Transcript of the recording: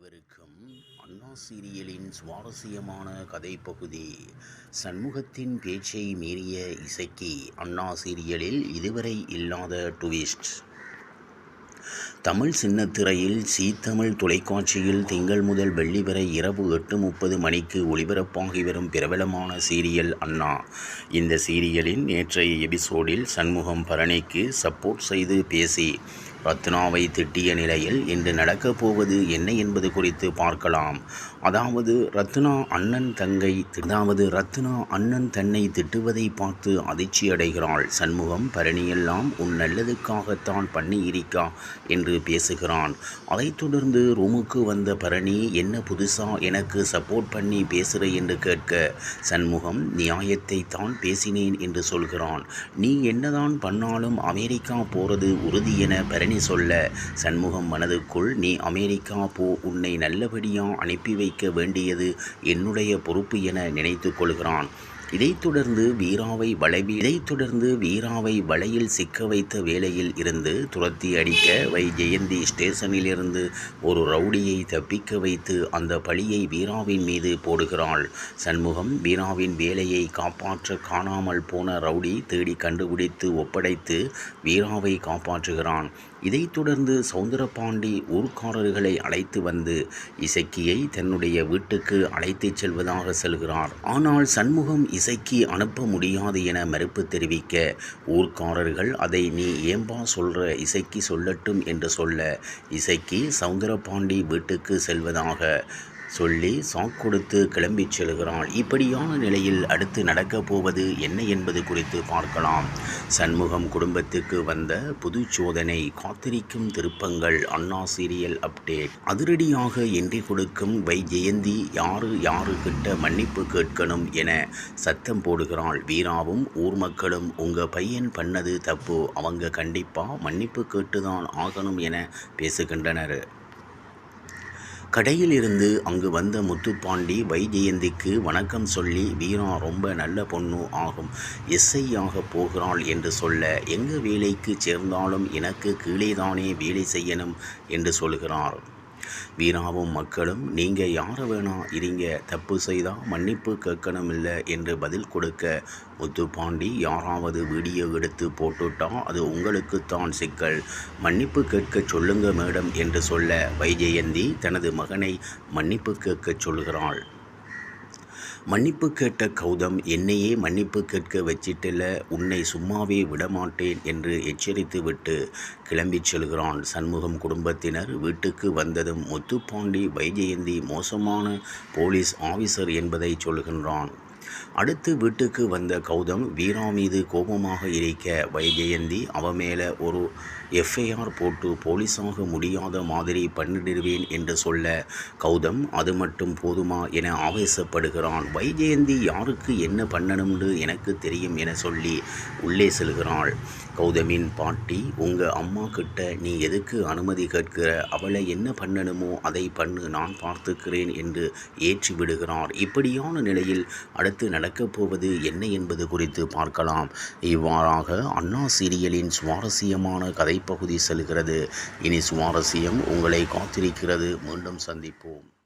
அனைவருக்கும் அண்ணா சீரியலின் சுவாரஸ்யமான கதைப்பகுதி சண்முகத்தின் பேச்சை மீறிய இசைக்கு அண்ணா சீரியலில் இதுவரை இல்லாத டுவிஸ்ட் தமிழ் சின்னத்திரையில் சீ தமிழ் தொலைக்காட்சியில் திங்கள் முதல் வெள்ளி வரை இரவு எட்டு முப்பது மணிக்கு ஒளிபரப்பாகி வரும் பிரபலமான சீரியல் அண்ணா. இந்த சீரியலின் நேற்றைய எபிசோடில் சண்முகம் பரணிக்கு சப்போர்ட் செய்து பேசி ரத்னாவை திட்டிய நிலையில் இன்று நடக்கப் போவது என்ன என்பது குறித்து பார்க்கலாம். அதாவது ரத்னா அண்ணன் தங்கை அதாவது ரத்னா அண்ணன் தன்னை திட்டுவதை பார்த்து அதிர்ச்சி அடைகிறாள் சண்முகம் பரணியெல்லாம் உன் நல்லதுக்காகத்தான் பண்ணி இருக்கா என்று பேசுகிறான். அதைத் தொடர்ந்து ரூமுக்கு வந்த பரணி என்ன புதுசா எனக்கு சப்போர்ட் பண்ணி பேசுகிற என்று கேட்க சண்முகம் நியாயத்தை தான் பேசினேன் என்று சொல்கிறான். நீ என்னதான் பண்ணாலும் அமெரிக்கா போறது உறுதி என பரணி சொல்ல சண்முகம் மனதுக்குள் நீ அமெரிக்கா போ உன்னை நல்லபடியா அனுப்பி வைக்க வேண்டியது என்னுடைய பொறுப்பு என நினைத்து கொள்கிறான். இதைத் தொடர்ந்து வீராவை வளைவி இதைத் தொடர்ந்து வீராவை வலையில் சிக்க வைத்த வேளையில் இருந்து துரத்தி அடிக்க வை ஜெயந்தி ஸ்டேஷனிலிருந்து ஒரு ரவுடியை தப்பிக்க வைத்து அந்த பழியை வீராவின் மீது போடுகிறாள். சண்முகம் வீராவின் வேலையை காப்பாற்ற காணாமல் போன ரவுடி தேடி கண்டுபிடித்து ஒப்படைத்து வீராவை காப்பாற்றுகிறான். இதைத் தொடர்ந்து சவுந்தரபாண்டி ஊர்க்காரர்களை அழைத்து வந்து இசக்கியை தன்னுடைய வீட்டுக்கு அழைத்துச் செல்வதாக செல்கிறார். ஆனால் சண்முகம் இசைக்கு அனுப்ப முடியாது என மறுப்பு தெரிவிக்க ஊர்க்காரர்கள் அதை நீ ஏம்பா சொல்ற இசைக்கு சொல்லட்டும் என்று சொல்ல இசைக்கு சவுந்தரபாண்டி வீட்டுக்கு செல்வதாக சொல்லி சாக் கொடுத்து கிளம்பிச் செல்கிறாள். இப்படியான நிலையில் அடுத்து நடக்கப் போவது என்ன என்பது குறித்து பார்க்கலாம். சண்முகம் குடும்பத்துக்கு வந்த புது சோதனை காத்திருக்கும் திருப்பங்கள் அண்ணா சீரியல் அப்டேட். அதிரடியாக என்றி கொடுக்கும் வை ஜெயந்தி யாரு யாரு கிட்ட மன்னிப்பு கேட்கணும் என சத்தம் போடுகிறாள். வீராவும் ஊர் மக்களும் உங்க பையன் பண்ணது தப்பு. அவங்க கண்டிப்பா மன்னிப்பு கேட்டுதான் ஆகணும் என பேசுகின்றனர். கடையில் இருந்து அங்கு வந்த முத்துப்பாண்டி வைஜெயந்திக்கு வணக்கம் சொல்லி வீரா ரொம்ப நல்ல பொண்ணு ஆகும். எஸ்ஐயாக போகிறாள் என்று சொல்ல எங்கு வேலைக்கு சேர்ந்தாலும் எனக்கு கீழேதானே வேலை செய்யணும் என்று சொல்கிறார். வீராவும் மக்களும் நீங்கள் யாரை வேணா இருங்க தப்பு செய்தால் மன்னிப்பு கேட்கணும் இல்லை என்று பதில் கொடுக்க முத்துப்பாண்டி யாராவது வீடியோ எடுத்து போட்டுட்டா அது உங்களுக்குத்தான் சிக்கல். மன்னிப்பு கேட்க சொல்லுங்க மேடம் என்று சொல்ல வைஜெயந்தி தனது மகனை மன்னிப்பு கேட்கச் சொல்கிறாள். மன்னிப்பு கேட்ட கௌதம் என்னையே மன்னிப்பு கேட்க வச்சிட்டல உன்னை சும்மாவே விடமாட்டேன் என்று எச்சரித்துவிட்டு கிளம்பிச் செல்கிறான் சண்முகம் குடும்பத்தினர். வீட்டுக்கு வந்ததும் முத்துப்பாண்டி வைஜெயந்தி மோசமான போலீஸ் ஆபீசர் என்பதை சொல்கின்றான். அடுத்து வீட்டுக்கு வந்த கௌதம் வீரா மீது கோபமாக இருக்க வைஜெயந்தி அவ மேலே ஒரு எஃப்ஐஆர் போட்டு போலீஸாக முடியாத மாதிரி பண்ணிடுவேன் என்று சொல்ல கௌதம் அது மட்டும் போதுமா என ஆவேசப்படுகிறான். வைஜெயந்தி யாருக்கு என்ன பண்ணணும்னு எனக்கு தெரியும் என சொல்லி உள்ளே செல்கிறாள். கௌதமின் பாட்டி உங்கள் அம்மா கிட்ட நீ எதுக்கு அனுமதி கேட்கிற? அவளை என்ன பண்ணணுமோ அதை பண்ணு நான் பார்த்துக்கிறேன் என்று ஏற்றி விடுகிறார். இப்படியான நிலையில் அடுத்து நடக்கப் போவது என்ன என்பது குறித்து பார்க்கலாம். இவ்வாறாக அண்ணா சீரியலின் சுவாரஸ்யமான கதை பகுதி செல்கிறது. இனி சுவாரஸ்யம் உங்களை காத்திருக்கிறது. மீண்டும் சந்திப்போம்.